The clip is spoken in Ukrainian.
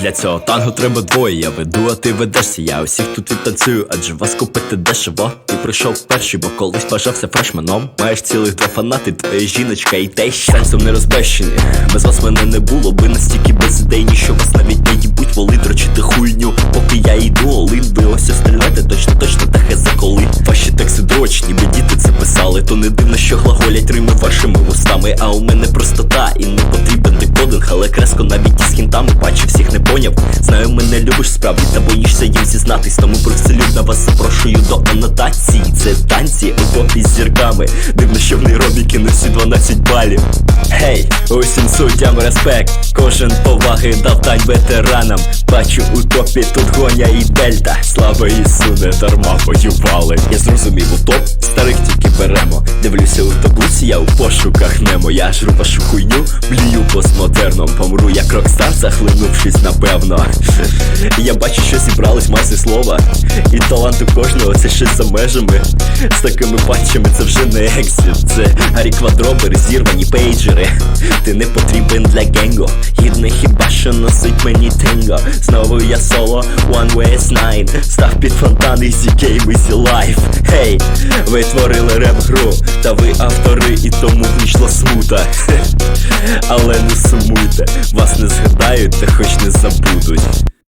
для цього танго треба двоє. Я веду, а ти ведешся. Я усіх тут відтанцюю, адже вас купити дешево. Ти прийшов перший, бо колись бажався фрешменом. Маєш цілих два фанати, твоя жіночка і те сенсом не розбещені. Без вас мене не було, ви писали. То не дивно, що глаголять рими вашими вустами. А у мене простота і не потрібен декодинг, але креско навіть із хінтами бачив всіх не поняв. Знаю, мене любиш справді, та боїшся їм зізнатись, тому привселюдно вас запрошую до анотації. Це танці у топі з зірками. Дивно, що в Нейробі кинувся 12 балів. Гей, усім суддям респект, кожен поваги дав дань ветеранам. Бачу у топі тут гоня і дельта. Слава Ісу, не дарма воювали. Беремо. У табусі, я у пошуках не моя ж блію постмодерном. Помру як рокстар, захлинувшись, напевно. Я бачу, що зібрались маси слова. І талант у кожного це щось за межами. З такими патчами це вже не ексіт. Це Гаррі Квадробери, зірвані пейджери. Ти не потрібен для генго. Гідне хіба що носить мені тенго. Знову я соло, One Way S9 Став під фонтан Easy Game, Easy Life Гей, ви творили реп-гру, та ви автори, і тому вийшла смута. Вас не згадають, та хоч не забудуть.